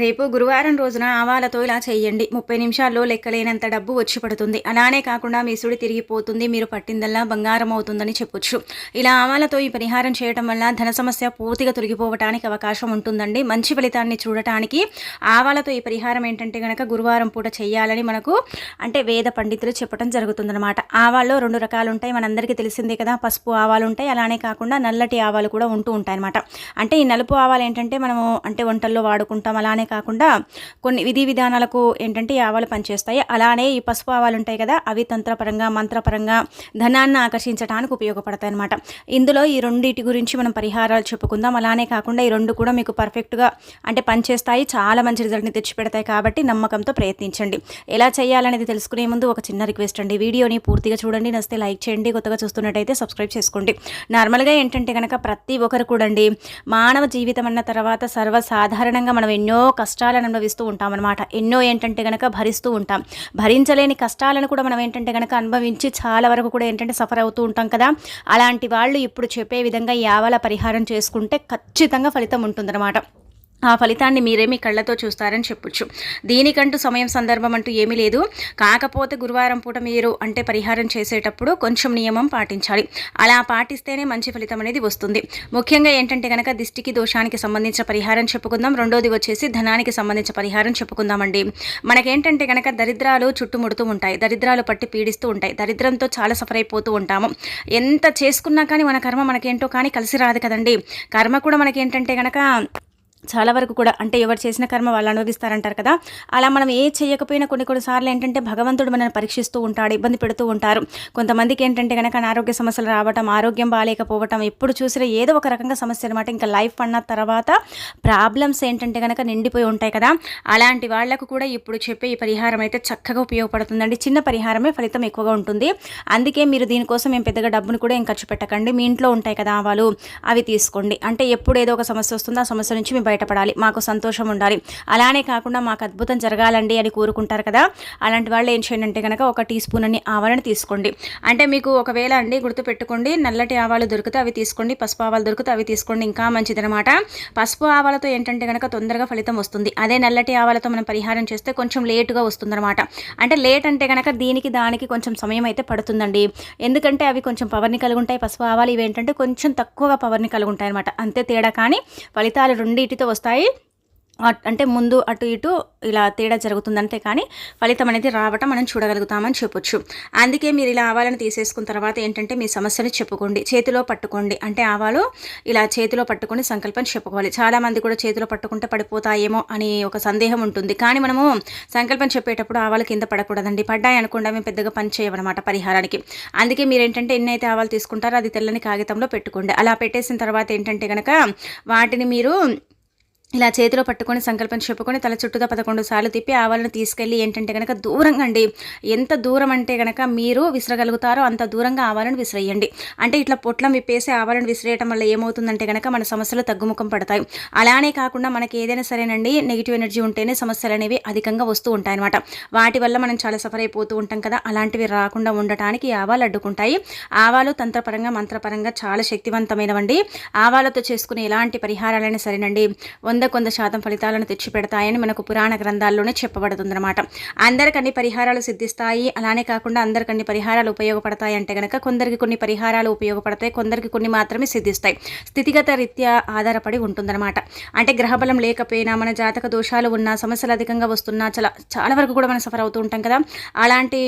రేపు గురువారం రోజున ఆవాలతో ఇలా చేయండి. ముప్పై నిమిషాల్లో లెక్కలేనంత డబ్బు వచ్చి పడుతుంది. అలానే కాకుండా మీ సుడి తిరిగిపోతుంది మీరు పట్టిందల్లా బంగారం అవుతుందని చెప్పొచ్చు. ఇలా ఆవాలతో ఈ పరిహారం చేయడం వల్ల ధన సమస్య పూర్తిగా తొలగిపోవటానికి అవకాశం ఉంటుందండి. మంచి ఫలితాన్ని చూడటానికి ఆవాలతో ఈ పరిహారం ఏంటంటే కనుక గురువారం పూట చేయాలని మనకు అంటే వేద పండితులు చెప్పడం జరుగుతుందన్నమాట. ఆవాల్లో రెండు రకాలు ఉంటాయి మనందరికీ తెలిసిందే కదా పసుపు ఆవాలు ఉంటాయి అలానే కాకుండా నల్లటి ఆవాలు కూడా ఉంటూ ఉంటాయి అనమాట అంటే ఈ నలుపు ఆవాలు ఏంటంటే మనము అంటే వంటల్లో వాడుకుంటాం. అలానే కాకుండా కొన్ని విధి విధానాలకు ఏంటంటే ఈ ఆవాలు పనిచేస్తాయి. అలానే ఈ పసుపు ఆవాలు ఉంటాయి కదా అవి తంత్రపరంగా మంత్రపరంగా ధనాన్ని ఆకర్షించడానికి ఉపయోగపడతాయి అనమాట ఇందులో ఈ రెండింటి గురించి మనం పరిహారాలు చెప్పుకుందాం. అలానే కాకుండా ఈ రెండు కూడా మీకు పర్ఫెక్ట్గా అంటే పనిచేస్తాయి. చాలా మంచి రిజల్ట్ని తెచ్చిపెడతాయి కాబట్టి నమ్మకంతో ప్రయత్నించండి. ఎలా చేయాలనేది తెలుసుకునే ముందు ఒక చిన్న రిక్వెస్ట్ అండి. వీడియోని పూర్తిగా చూడండి. నస్తే లైక్ చేయండి. కొత్తగా చూస్తున్నట్టయితే సబ్స్క్రైబ్ చేసుకోండి. నార్మల్గా ఏంటంటే కనుక ప్రతి ఒక్కరు కూడండి మానవ జీవితం అన్న తర్వాత సర్వసాధారణంగా మనం ఎన్నో కష్టాలను అనుభవిస్తూ ఉంటాం అనమాట ఎన్నో ఏంటంటే కనుక భరిస్తూ ఉంటాం. భరించలేని కష్టాలను కూడా మనం ఏంటంటే కనుక అనుభవించి చాలా వరకు కూడా ఏంటంటే సఫర్ అవుతూ ఉంటాం కదా. అలాంటి వాళ్ళు ఇప్పుడు చెప్పే విధంగా యావల పరిహారం చేసుకుంటే ఖచ్చితంగా ఫలితం ఉంటుందన్నమాట. ఆ ఫలితాన్ని మీరేమి కళ్ళతో చూస్తారని చెప్పొచ్చు. దీనికంటూ సమయం సందర్భం అంటూ ఏమీ లేదు. కాకపోతే గురువారం పూట మీరు అంటే పరిహారం చేసేటప్పుడు కొంచెం నియమం పాటించాలి. అలా పాటిస్తేనే మంచి ఫలితం అనేది వస్తుంది. ముఖ్యంగా ఏంటంటే కనుక దిష్టికి దోషానికి సంబంధించిన పరిహారం చెప్పుకుందాం. రెండోది వచ్చేసి ధనానికి సంబంధించిన పరిహారం చెప్పుకుందామండి. మనకేంటంటే కనుక దరిద్రాలు చుట్టుముడుతూ ఉంటాయి. దరిద్రాలు పట్టి పీడిస్తూ ఉంటాయి. దరిద్రంతో చాలా సఫర్ అయిపోతూ ఉంటాము. ఎంత చేసుకున్నా కానీ మన కర్మ మనకేంటో కానీ కలిసి రాదు కదండి. కర్మ కూడా మనకేంటంటే కనుక చాలా వరకు కూడా అంటే ఎవరు చేసిన కర్మ వాళ్ళు అనుభవిస్తారంటారు కదా. అలా మనం ఏ చేయకపోయినా కొన్ని కొన్నిసార్లు ఏంటంటే భగవంతుడు మనల్ని పరీక్షిస్తూ ఉంటాడు ఇబ్బంది పెడుతూ ఉంటారు. కొంతమందికి ఏంటంటే కనుక అనారోగ్య సమస్యలు రావటం ఆరోగ్యం బాగాలేకపోవటం ఎప్పుడు చూసినా ఏదో ఒక రకంగా సమస్య అనమాట ఇంకా లైఫ్ అన్న తర్వాత ప్రాబ్లమ్స్ ఏంటంటే కనుక నిండిపోయి ఉంటాయి కదా. అలాంటి వాళ్ళకు కూడా ఇప్పుడు చెప్పే ఈ పరిహారం అయితే చక్కగా ఉపయోగపడుతుందండి. చిన్న పరిహారమే ఫలితం ఎక్కువగా ఉంటుంది. అందుకే మీరు దీనికోసం మేము పెద్దగా డబ్బును కూడా ఏం ఖర్చు పెట్టకండి. మీ ఇంట్లో ఉంటాయి కదా ఆవాలు అవి తీసుకోండి. అంటే ఎప్పుడు ఏదో ఒక సమస్య వస్తుందో ఆ సమస్య నుంచి మీ బయటపడాలి. మాకు సంతోషం ఉండాలి. అలానే కాకుండా మాకు అద్భుతం జరగాలండి అని కోరుకుంటారు కదా. అలాంటి వాళ్ళు ఏం చేయండి అంటే కనుక ఒక టీ స్పూన్ అని ఆవాలను తీసుకోండి. అంటే మీకు ఒకవేళ అండి గుర్తుపెట్టుకోండి నల్లటి ఆవాలు దొరికితే అవి తీసుకోండి పసుపు ఆవాలు దొరికితే అవి తీసుకోండి ఇంకా మంచిదనమాట పసుపు ఆవాలతో ఏంటంటే కనుక తొందరగా ఫలితం వస్తుంది. అదే నల్లటి ఆవాలతో మనం పరిహారం చేస్తే కొంచెం లేటుగా వస్తుందన్నమాట. అంటే లేట్ అంటే కనుక దీనికి దానికి కొంచెం సమయం అయితే పడుతుందండి. ఎందుకంటే అవి కొంచెం పవర్ని కలిగి ఉంటాయి పసుపు ఆవాలు ఇవి ఏంటంటే కొంచెం తక్కువగా పవర్ని కలిగి ఉంటాయి అనమాట అంతే తేడా కానీ ఫలితాలు రెండింటితో వస్తాయి. అంటే ముందు అటు ఇటు ఇలా తేడా జరుగుతుందంటే కానీ ఫలితం అనేది రావటం మనం చూడగలుగుతామని చెప్పొచ్చు. అందుకే మీరు ఇలా ఆవాలను తీసేసుకున్న తర్వాత ఏంటంటే మీ సమస్యను చెప్పుకోండి. చేతిలో పట్టుకోండి. అంటే ఆవాలు ఇలా చేతిలో పట్టుకొని సంకల్పం చెప్పుకోవాలి. చాలామంది కూడా చేతిలో పట్టుకుంటే పడిపోతాయేమో అని ఒక సందేహం ఉంటుంది. కానీ మనము సంకల్పం చెప్పేటప్పుడు ఆవాలు కింద పడకూడదండి. పడ్డాయి అనుకుండా మేము పెద్దగా పని చేయమన్నమాట పరిహారానికి. అందుకే మీరు ఏంటంటే ఎన్నైతే ఆవాలు తీసుకుంటారో అది తెల్లని కాగితంలో పెట్టుకోండి. అలా పెట్టేసిన తర్వాత ఏంటంటే కనుక వాటిని మీరు ఇలా చేతిలో పట్టుకొని సంకల్పం చెప్పుకొని తల చుట్టూగా పదకొండు సార్లు తిప్పి ఆవాలను తీసుకెళ్ళి ఏంటంటే కనుక దూరంగా అండి ఎంత దూరం అంటే కనుక మీరు విసరగలుగుతారో అంత దూరంగా ఆవాలను విసిరేయండి. అంటే ఇట్లా పొట్లం విప్పేసి ఆవాలను విసిరేయటం వల్ల ఏమవుతుందంటే కనుక మన సమస్యలు తగ్గుముఖం పడతాయి. అలానే కాకుండా మనకి ఏదైనా సరేనండి నెగిటివ్ ఎనర్జీ ఉంటేనే సమస్యలు అనేవి అధికంగా వస్తూ ఉంటాయి అనమాట వాటి వల్ల మనం చాలా సఫర్ అయిపోతూ ఉంటాం కదా అలాంటివి రాకుండా ఉండటానికి ఆవాలు అడ్డుకుంటాయి. ఆవాలు తంత్రపరంగా మంత్రపరంగా చాలా శక్తివంతమైనవండి. ఆవాలతో చేసుకునే ఎలాంటి పరిహారాలైనా సరేనండి. వంద వంద శాతం ఫలితాలను తెచ్చిపెడతాయని మనకు పురాణ గ్రంథాల్లోనే చెప్పబడుతుందన్నమాట. అందరికన్ని పరిహారాలు సిద్ధిస్తాయి. అలానే కాకుండా అందరికన్ని పరిహారాలు ఉపయోగపడతాయి అంటే కనుక కొందరికి కొన్ని పరిహారాలు ఉపయోగపడతాయి కొందరికి కొన్ని మాత్రమే సిద్ధిస్తాయి. స్థితిగత రీత్యా ఆధారపడి ఉంటుందన్నమాట. అంటే గ్రహబలం లేకపోయినా మన జాతక దోషాలు ఉన్న సమస్యలు అధికంగా వస్తున్నా చాలా చాలా వరకు కూడా మనం సఫర్ అవుతూ ఉంటాం కదా. అలాంటి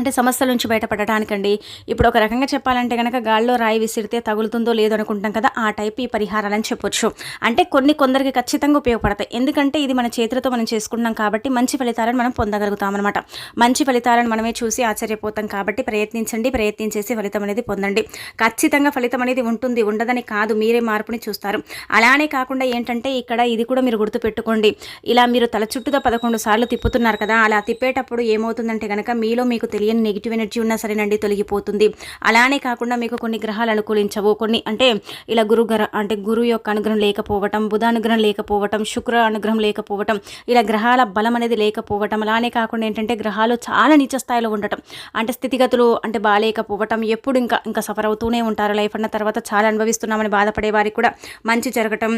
అంటే సమస్యల నుంచి బయటపడటానికండి. ఇప్పుడు ఒక రకంగా చెప్పాలంటే కనుక గాల్లో రాయి విసిరితే తగులుతుందో లేదో అనుకుంటాం కదా ఆ టైప్ ఈ పరిహారాలని చెప్పొచ్చు. అంటే కొన్ని కొందరికి ఖచ్చితంగా ఉపయోగపడతాయి. ఎందుకంటే ఇది మన చేతులతో మనం చేసుకుంటున్నాం కాబట్టి మంచి ఫలితాలను మనం పొందగలుగుతాం అనమాట మంచి ఫలితాలను మనమే చూసి ఆశ్చర్యపోతాం కాబట్టి ప్రయత్నించండి ప్రయత్నించేసి ఫలితం అనేది పొందండి. ఖచ్చితంగా ఫలితం అనేది ఉంటుంది ఉండదని కాదు మీరే మార్పుని చూస్తారు. అలానే కాకుండా ఏంటంటే ఇక్కడ ఇది కూడా మీరు గుర్తుపెట్టుకోండి. ఇలా మీరు తల చుట్టూతో పదకొండు సార్లు తిప్పుతున్నారు కదా అలా తిప్పేటప్పుడు ఏమవుతుందంటే కనుక మీలో మీకు తెలియ తెలియని నెగిటివ్ ఎనర్జీ ఉన్నా సరేనండి తొలగిపోతుంది. అలానే కాకుండా మీకు కొన్ని గ్రహాలు అనుకూలించవు. కొన్ని అంటే ఇలా గురు గ్రహ అంటే గురువు యొక్క అనుగ్రహం లేకపోవటం బుధ అనుగ్రహం లేకపోవటం శుక్ర అనుగ్రహం లేకపోవటం ఇలా గ్రహాల బలం అనేది లేకపోవటం అలానే కాకుండా ఏంటంటే గ్రహాలు చాలా నీచ స్థాయిలో ఉండటం. అంటే స్థితిగతులు అంటే బాగాలేకపోవటం ఎప్పుడు ఇంకా ఇంకా సఫర్ అవుతూనే ఉంటారు. లైఫ్ అన్న తర్వాత చాలా అనుభవిస్తున్నామని బాధపడే వారికి కూడా మంచి జరగటం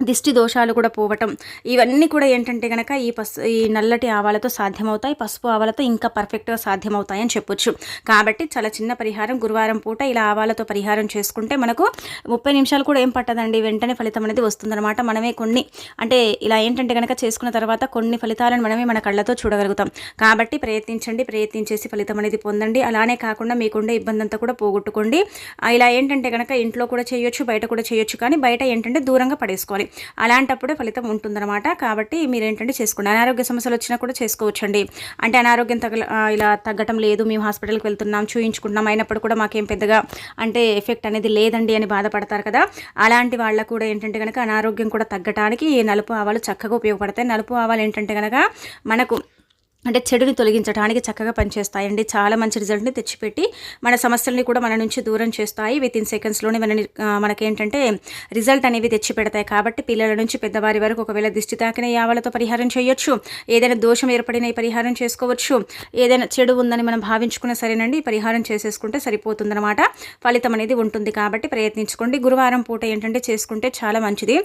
దిష్టి దోషాలు కూడా పోవటం. ఇవన్నీ కూడా ఏంటంటే కనుక ఈ పసు ఈ నల్లటి ఆవాలతో సాధ్యమవుతాయి పసుపు ఆవాలతో ఇంకా పర్ఫెక్ట్గా సాధ్యమవుతాయి అని చెప్పొచ్చు. కాబట్టి చాలా చిన్న పరిహారం గురువారం పూట ఇలా ఆవాలతో పరిహారం చేసుకుంటే మనకు ముప్పై నిమిషాలు కూడా ఏం పట్టదండి. వెంటనే ఫలితం అనేది వస్తుందన్నమాట. మనమే కొన్ని అంటే ఇలా ఏంటంటే కనుక చేసుకున్న తర్వాత కొన్ని ఫలితాలను మనమే మన కళ్ళతో చూడగలుగుతాం. కాబట్టి ప్రయత్నించండి ప్రయత్నించేసి ఫలితం అనేది పొందండి. అలానే కాకుండా మీకుండే ఇబ్బంది అంతా కూడా పోగొట్టుకోండి. ఇలా ఏంటంటే కనుక ఇంట్లో కూడా చేయొచ్చు బయట కూడా చేయొచ్చు. కానీ బయట ఏంటంటే దూరంగా పడేసుకోవాలి. అలాంటప్పుడే ఫలితం ఉంటుందన్నమాట. కాబట్టి మీరు ఏంటంటే చేసుకోండి అనారోగ్య సమస్యలు వచ్చినా కూడా చేసుకోవచ్చండి. అంటే అనారోగ్యం తగల ఇలా తగ్గటం లేదు మేము హాస్పిటల్కి వెళ్తున్నాం చూయించుకుంటున్నాం అయినప్పుడు కూడా మాకేం పెద్దగా అంటే ఎఫెక్ట్ అనేది లేదండి అని బాధపడతారు కదా. అలాంటి వాళ్ళకు కూడా ఏంటంటే కనుక అనారోగ్యం కూడా తగ్గడానికి నలుపు ఆవాలు చక్కగా ఉపయోగపడతాయి. నలుపు ఆవాలు ఏంటంటే కనుక మనకు అంటే చెడుని తొలగించడానికి చక్కగా పనిచేస్తాయండి. చాలా మంచి రిజల్ట్ని తెచ్చిపెట్టి మన సమస్యల్ని కూడా మన నుంచి దూరం చేస్తాయి. విత్ ఇన్ సెకండ్స్లోనే మన మనకేంటంటే రిజల్ట్ అనేవి తెచ్చి పెడతాయి కాబట్టి పిల్లల నుంచి పెద్దవారి వరకు ఒకవేళ దిష్టి తాకిన యావలతో పరిహారం చేయొచ్చు. ఏదైనా దోషం ఏర్పడిన పరిహారం చేసుకోవచ్చు. ఏదైనా చెడు ఉందని మనం భావించుకున్న సరేనండి. పరిహారం చేసేసుకుంటే సరిపోతుందన్నమాట. ఫలితం అనేది ఉంటుంది. కాబట్టి ప్రయత్నించుకోండి. గురువారం పూట ఏంటంటే చేసుకుంటే చాలా మంచిది.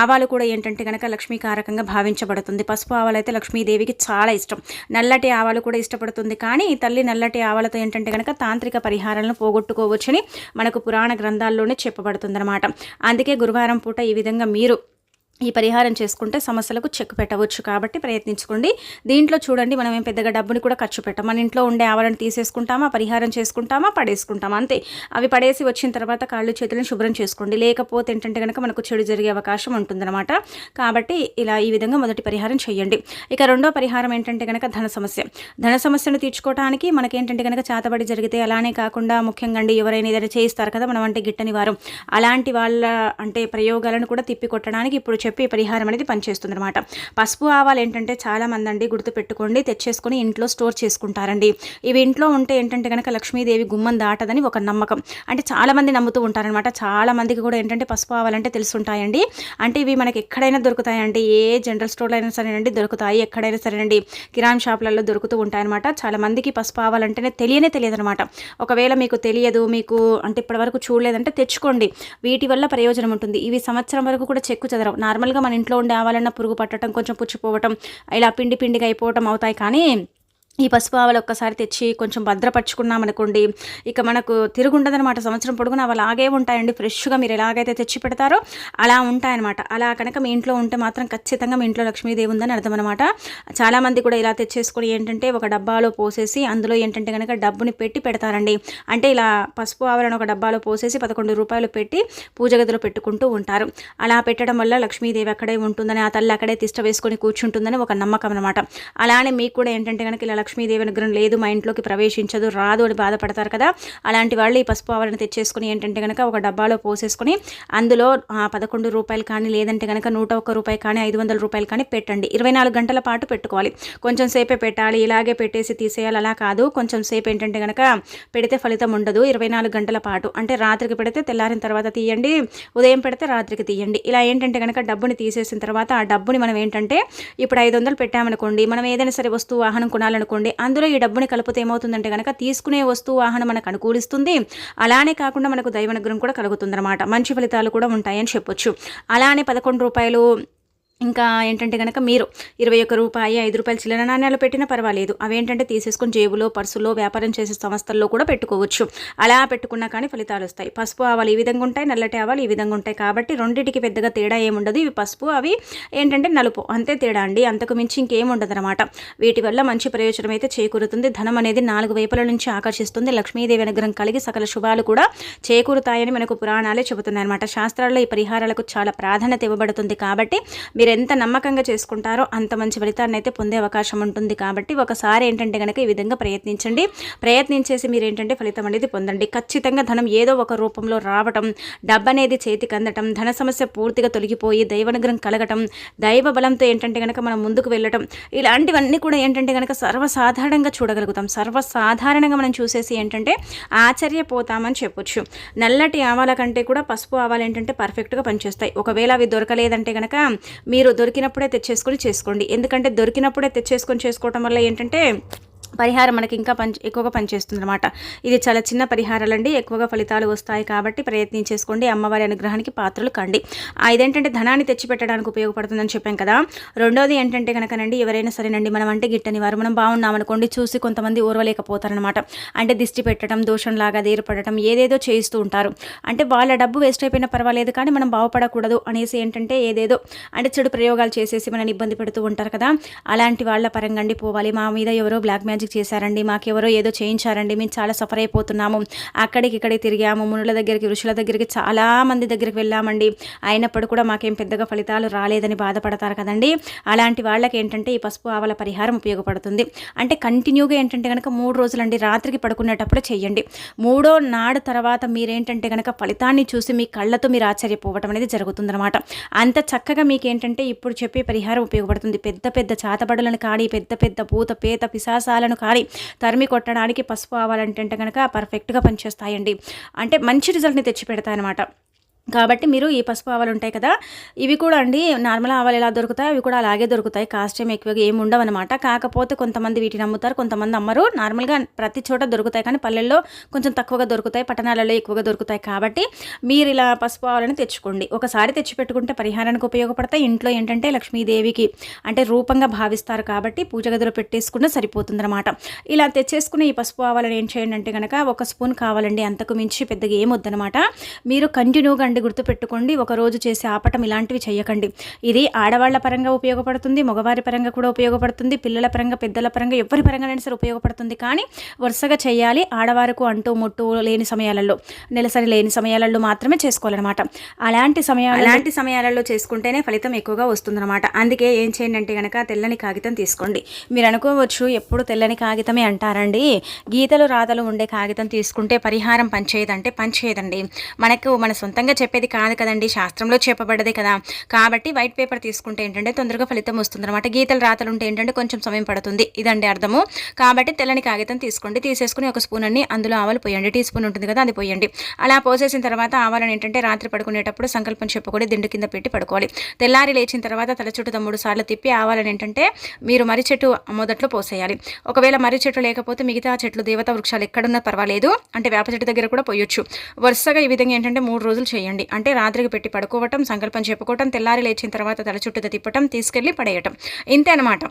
ఆవాలు కూడా ఏంటంటే కనుక లక్ష్మీకారకంగా భావించబడుతుంది. పసుపు ఆవాలు అయితే లక్ష్మీదేవికి చాలా ఇష్టం. నల్లటి ఆవాలు కూడా ఇష్టపడుతుంది. కానీ తల్లి నల్లటి ఆవాలతో ఏంటంటే కనుక తాంత్రిక పరిహారాలను పోగొట్టుకోవచ్చని మనకు పురాణ గ్రంథాల్లోనే చెప్పబడుతుందన్నమాట. అందుకే గురువారం పూట ఈ విధంగా మీరు ఈ పరిహారం చేసుకుంటే సమస్యలకు చెక్ పెట్టవచ్చు కాబట్టి ప్రయత్నించుకోండి. దీంట్లో చూడండి మనం ఏం పెద్దగా డబ్బుని కూడా ఖర్చు పెట్టాం. మన ఇంట్లో ఉండే ఆవరణ తీసేసుకుంటామా పరిహారం చేసుకుంటామా పడేసుకుంటామా? అంతే. అవి పడేసి వచ్చిన తర్వాత కాళ్ళు చేతులను శుభ్రం చేసుకోండి. లేకపోతే ఏంటంటే కనుక మనకు చెడు జరిగే అవకాశం ఉంటుందన్నమాట. కాబట్టి ఇలా ఈ విధంగా మొదటి పరిహారం చేయండి. ఇక రెండో పరిహారం ఏంటంటే కనుక ధన సమస్య. ధన సమస్యను తీర్చుకోవడానికి మనకేంటంటే కనుక చేతబడి జరిగితే అలానే కాకుండా ముఖ్యంగా అండి ఎవరైనా ఏదైనా చేయిస్తారు కదా మనం అంటే గిట్టని వారం అలాంటి వాళ్ళ అంటే ప్రయోగాలను కూడా తిప్పికొట్టడానికి ఇప్పుడు చెప్పి పరిహారం అనేది పనిచేస్తుంది అనమాట పసుపు ఆవాలు ఏంటంటే చాలా మంది అండి గుర్తుపెట్టుకోండి. తెచ్చేసుకొని ఇంట్లో స్టోర్ చేసుకుంటారండి. ఇవి ఇంట్లో ఉంటే ఏంటంటే కనుక లక్ష్మీదేవి గుమ్మం దాటదని ఒక నమ్మకం. అంటే చాలా మంది నమ్ముతూ ఉంటారనమాట చాలా మందికి కూడా ఏంటంటే పసుపు ఆవాలంటే తెలుసుంటాయండి. అంటే ఇవి మనకి ఎక్కడైనా దొరుకుతాయండి. ఏ జనరల్ స్టోర్లో అయినా సరేనండి దొరుకుతాయి. ఎక్కడైనా సరేనండి కిరాణ్ షాపులలో దొరుకుతూ ఉంటాయన్నమాట. చాలా మందికి పసుపు ఆవాలంటేనే తెలియనే తెలియదు అనమాట ఒకవేళ మీకు తెలియదు మీకు అంటే ఇప్పటివరకు చూడలేదంటే తెచ్చుకోండి. వీటి వల్ల ప్రయోజనం ఉంటుంది. ఇవి సంవత్సరం వరకు కూడా చెక్కు చదరవు. నార్మల్గా మన ఇంట్లో ఉండే ఆవాలన్నా పురుగు పట్టడం కొంచెం పుచ్చిపోవటం ఇలా పిండి పిండిగా అయిపోవటం అవుతాయి కానీ ఈ పసుపు ఆవలు ఒక్కసారి తెచ్చి కొంచెం భద్రపరుచుకున్నాం అనుకోండి ఇక మనకు తిరుగుండదనమాట సంవత్సరం పొడుగున అవి అలాగే ఉంటాయండి. ఫ్రెష్గా మీరు ఎలాగైతే తెచ్చి పెడతారో అలా ఉంటాయన్నమాట. అలా కనుక మీ ఇంట్లో ఉంటే మాత్రం ఖచ్చితంగా మీ ఇంట్లో లక్ష్మీదేవి ఉందని అర్థం అనమాట చాలామంది కూడా ఇలా తెచ్చేసుకొని ఏంటంటే ఒక డబ్బాలో పోసేసి అందులో ఏంటంటే కనుక డబ్బుని పెట్టి పెడతారండి. అంటే ఇలా పసుపు ఆవలను ఒక డబ్బాలో పోసేసి పదకొండు రూపాయలు పెట్టి పూజ గదిలో పెట్టుకుంటూ ఉంటారు. అలా పెట్టడం వల్ల లక్ష్మీదేవి అక్కడే ఉంటుందని ఆ తల్లి అక్కడే తిష్ట వేసుకొని కూర్చుంటుందని ఒక నమ్మకం అనమాట అలానే మీకు కూడా ఏంటంటే కనుక ఇలా లక్ష్మీదేవి అనుగ్రహం లేదు మా ఇంట్లోకి ప్రవేశించదు రాదు అని బాధపడతారు కదా. అలాంటి వాళ్ళు ఈ పసుపు ఆవరణ తెచ్చేసుకుని ఏంటంటే కనుక ఒక డబ్బాలో పోసేసుకుని అందులో పదకొండు రూపాయలు కానీ లేదంటే కనుక నూట ఒక్క రూపాయి కానీ ఐదు వందల రూపాయలు కానీ పెట్టండి. ఇరవై నాలుగు గంటల పాటు పెట్టుకోవాలి. కొంచెం సేపే పెట్టాలి ఇలాగే పెట్టేసి తీసేయాలి అలా కాదు. కొంచెం సేపు ఏంటంటే కనుక పెడితే ఫలితం ఉండదు. ఇరవై నాలుగు గంటల పాటు అంటే రాత్రికి పెడితే తెల్లారిన తర్వాత తీయండి ఉదయం పెడితే రాత్రికి తీయండి. ఇలా ఏంటంటే కనుక డబ్బుని తీసేసిన తర్వాత ఆ డబ్బుని మనం ఏంటంటే ఇప్పుడు ఐదు వందలు పెట్టామనుకోండి మనం ఏదైనా సరే వస్తువు వాహనం కొనాలనుకో అనుకోండి అందులో ఈ డబ్బుని కలిపితే ఏమవుతుందంటే కనుక తీసుకునే వస్తువు వాహనం మనకు అనుకూలిస్తుంది. అలానే కాకుండా మనకు దైవనుగ్రహం కూడా కలుగుతుందన్నమాట. మంచి ఫలితాలు కూడా ఉంటాయని చెప్పొచ్చు. అలానే పదకొండు రూపాయలు ఇంకా ఏంటంటే కనుక మీరు ఇరవై ఒక్క రూపాయి ఐదు రూపాయలు చిల్లర నాణ్యాలు పెట్టినా పర్వాలేదు. అవేంటంటే తీసేసుకొని జేబులో పర్సులో వ్యాపారం చేసే సంస్థల్లో కూడా పెట్టుకోవచ్చు. అలా పెట్టుకున్నా కానీ ఫలితాలు వస్తాయి. పసుపు ఆవాలు ఈ విధంగా ఉంటాయి నల్లటి ఆవాలు ఈ విధంగా ఉంటాయి. కాబట్టి రెండింటికి పెద్దగా తేడా ఏముండదు. ఇవి పసుపు అవి ఏంటంటే నలుపు. అంతే తేడా అండి. అంతకు మించి ఇంకేముండదు అనమాట వీటి వల్ల మంచి ప్రయోజనం అయితే చేకూరుతుంది. ధనం అనేది నాలుగు వైపుల నుంచి ఆకర్షిస్తుంది. లక్ష్మీదేవి అనుగ్రహం కలిగి సకల శుభాలు కూడా చేకూరుతాయని మనకు పురాణాలే చెబుతున్నాయి అనమాట శాస్త్రాల్లో ఈ పరిహారాలకు చాలా ప్రాధాన్యత ఇవ్వబడుతుంది కాబట్టి మీరు మీరు ఎంత నమ్మకంగా చేసుకుంటారో అంత మంచి ఫలితాన్ని అయితే పొందే అవకాశం ఉంటుంది కాబట్టి ఒకసారి ఏంటంటే కనుక ఈ విధంగా ప్రయత్నించండి. ప్రయత్నించేసి మీరు ఏంటంటే ఫలితం అనేది పొందండి. ఖచ్చితంగా ధనం ఏదో ఒక రూపంలో రావటం డబ్బు అనేది చేతికి అందటం ధన సమస్య పూర్తిగా తొలగిపోయి దైవనుగ్రహం కలగటం దైవ బలంతో ఏంటంటే కనుక మనం ముందుకు వెళ్ళటం ఇలాంటివన్నీ కూడా ఏంటంటే కనుక సర్వసాధారణంగా చూడగలుగుతాం. సర్వసాధారణంగా మనం చూసేసి ఏంటంటే ఆశ్చర్యపోతామని చెప్పొచ్చు. నల్లటి ఆవాల కంటే కూడా పసుపు ఆవాలు ఏంటంటే పర్ఫెక్ట్గా పనిచేస్తాయి. ఒకవేళ అవి దొరకలేదంటే కనుక మీరు మీరు దొరికినప్పుడే తెచ్చేసుకొని చేసుకోండి. ఎందుకంటే దొరికినప్పుడే తెచ్చేసుకొని చేసుకోవటం వల్ల ఏంటంటే పరిహారం మనకి ఇంకా పని ఎక్కువగా పనిచేస్తుంది అనమాట ఇది చాలా చిన్న పరిహారాలండి. ఎక్కువగా ఫలితాలు వస్తాయి కాబట్టి ప్రయత్నం చేసుకోండి. అమ్మవారి అనుగ్రహానికి పాత్రలు కండి. ఇదేంటంటే ధనాన్ని తెచ్చిపెట్టడానికి ఉపయోగపడుతుందని చెప్పాం కదా. రెండోది ఏంటంటే కనుకనండి ఎవరైనా సరేనండి మనం అంటే గిట్టని వారు మనం బాగున్నామనుకోండి చూసి కొంతమంది ఓర్వలేకపోతారనమాట అంటే దిష్టి పెట్టడం దోషంలాగా ఏర్పడటం ఏదేదో చేయిస్తూ ఉంటారు. అంటే వాళ్ళ డబ్బు వేస్ట్ అయిపోయినా పర్వాలేదు కానీ మనం బాగుపడకూడదు అనేసి ఏంటంటే ఏదేదో అంటే చెడు ప్రయోగాలు చేసేసి మనని ఇబ్బంది పెడుతూ ఉంటారు కదా. అలాంటి వాళ్ళ పరంగా పోవాలి. మా మీద ఎవరో బ్లాక్ మ్యాజిక్ చేశారండి మాకెవరో ఏదో చేయించారండి మేము చాలా సఫర్ అయిపోతున్నాము. అక్కడికి ఇక్కడికి తిరిగాము మునుల దగ్గరికి ఋషుల దగ్గరికి చాలా మంది దగ్గరికి వెళ్ళామండి. అయినప్పుడు కూడా మాకేం పెద్దగా ఫలితాలు రాలేదని బాధపడతారు కదండి. అలాంటి వాళ్ళకి ఏంటంటే ఈ పసుపు ఆవల పరిహారం ఉపయోగపడుతుంది. అంటే కంటిన్యూగా ఏంటంటే కనుక మూడు రోజులండి రాత్రికి పడుకునేటప్పుడు చేయండి. మూడో నాడు తర్వాత మీరేంటంటే కనుక ఫలితాన్ని చూసి మీ కళ్ళతో మీరు ఆశ్చర్యపోవటం అనేది జరుగుతుందన్నమాట. అంత చక్కగా మీకు ఏంటంటే ఇప్పుడు చెప్పే పరిహారం ఉపయోగపడుతుంది. పెద్ద పెద్ద చాతబడులను కానీ పెద్ద పెద్ద భూత పేత పిశాసాలను కానీ తరిమి కొట్టడానికి పసుపు ఆవాలంటే కనుక పర్ఫెక్ట్గా పనిచేస్తాయండి. అంటే మంచి రిజల్ట్ని తెచ్చి పెడతాయన్నమాట కాబట్టి మీరు ఈ పసుపు ఆవాలు ఉంటాయి కదా ఇవి కూడా అండి నార్మల్ ఆవాలు ఎలా దొరుకుతాయి అవి కూడా అలాగే దొరుకుతాయి. కాస్ట్ ఏమి ఎక్కువగా ఏమి ఉండవు అనమాట కాకపోతే కొంతమంది వీటిని అమ్ముతారు కొంతమంది అమ్మరు. నార్మల్గా ప్రతి చోట దొరుకుతాయి కానీ పల్లెల్లో కొంచెం తక్కువగా దొరుకుతాయి పట్టణాలలో ఎక్కువగా దొరుకుతాయి కాబట్టి మీరు ఇలా పసుపు ఆవాలని తెచ్చుకోండి. ఒకసారి తెచ్చి పెట్టుకుంటే పరిహారానికి ఉపయోగపడతాయి. ఇంట్లో ఏంటంటే లక్ష్మీదేవికి అంటే రూపంగా భావిస్తారు కాబట్టి పూజ గదిలో పెట్టేసుకుంటే సరిపోతుందన్నమాట. ఇలా తెచ్చేసుకుని ఈ పసుపు ఆవాలని ఏం చేయండి అంటే కనుక ఒక స్పూన్ కావాలండి. అంతకు మించి పెద్దగా ఏమొద్దనమాట మీరు కంటిన్యూగా అండి గుర్తుపెట్టుకోండి. ఒకరోజు చేసే ఆపటం ఇలాంటివి చేయకండి ఇది ఆడవాళ్ళ పరంగా ఉపయోగపడుతుంది మగవారి పరంగా కూడా ఉపయోగపడుతుంది పిల్లల పరంగా పెద్దల పరంగా ఎవరి పరంగానైనా సరే ఉపయోగపడుతుంది. కానీ వరుసగా చేయాలి ఆడవారికి అంటూ ముట్టు లేని సమయాలలో నెలసరి లేని సమయాలలో మాత్రమే చేసుకోవాలన్నమాట. అలాంటి సమయాలు అలాంటి సమయాలలో చేసుకుంటేనే ఫలితం ఎక్కువగా వస్తుందన్నమాట. అందుకే ఏం చేయండి అంటే కనుక తెల్లని కాగితం తీసుకోండి. మీరు అనుకోవచ్చు ఎప్పుడు తెల్లని కాగితమే అంటారండి. గీతలు రాతలు ఉండే కాగితం తీసుకుంటే పరిహారం పనిచేయదంటే పనిచేయదండి. మనకు మన సొంతంగా చెప్పేది కాదు కదండి. శాస్త్రంలో చెప్పబడ్డదే కదా. కాబట్టి వైట్ పేపర్ తీసుకుంటే ఏంటంటే తొందరగా ఫలితం వస్తుంది అనమాట గీతలు రాతలు ఉంటే ఏంటంటే కొంచెం సమయం పడుతుంది. ఇదండి అర్థము. కాబట్టి తెల్లని కాగితం తీసుకోండి. తీసేసుకుని ఒక స్పూన్ అన్ని అందులో ఆవాలు పోయండి. టీ స్పూన్ ఉంటుంది కదా అది పోయండి. అలా పోసేసిన తర్వాత ఆవాలని ఏంటంటే రాత్రి పడుకునేటప్పుడు సంకల్పం చెప్పుకొని దిండు కింద పెట్టి పడుకోవాలి. తెల్లారి లేచిన తర్వాత తల చుట్టూ మూడు సార్లు తిప్పి ఆవాలని ఏంటంటే మీరు మర్రి చెట్టు మొదట్లో పోసేయాలి. ఒకవేళ మర్రి చెట్టు లేకపోతే మిగతా చెట్లు దేవతా వృక్షాలు ఎక్కడున్నా పర్వాలేదు. అంటే వేప చెట్టు దగ్గర కూడా పోయొచ్చు. వరుసగా ఈ విధంగా ఏంటంటే మూడు రోజులు చేయండి. చేయండి. అంటే రాత్రికి పెట్టి పడుకోవటం సంకల్పం చెప్పుకోవటం తెల్లారి లేచిన తర్వాత తల చుట్టూ తిప్పటం తీసుకెళ్ళి పడేయటం. ఇంతే అనమాట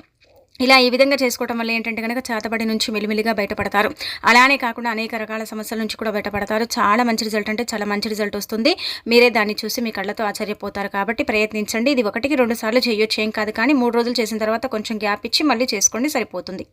ఇలా ఈ విధంగా చేసుకోవడం వల్ల ఏంటంటే కనుక చేతబడి నుంచి మిలిమిలిగా బయటపడతారు. అలానే కాకుండా అనేక రకాల సమస్యల నుంచి కూడా బయటపడతారు. చాలా మంచి రిజల్ట్ అంటే చాలా మంచి రిజల్ట్ వస్తుంది. మీరే దాన్ని చూసి మీ కళ్ళతో ఆశ్చర్యపోతారు కాబట్టి ప్రయత్నించండి. ఇది ఒకటికి రెండు సార్లు చేయొచ్చు ఏం కాదు. కానీ మూడు రోజులు చేసిన తర్వాత కొంచెం గ్యాప్ ఇచ్చి మళ్ళీ చేసుకోండి సరిపోతుంది.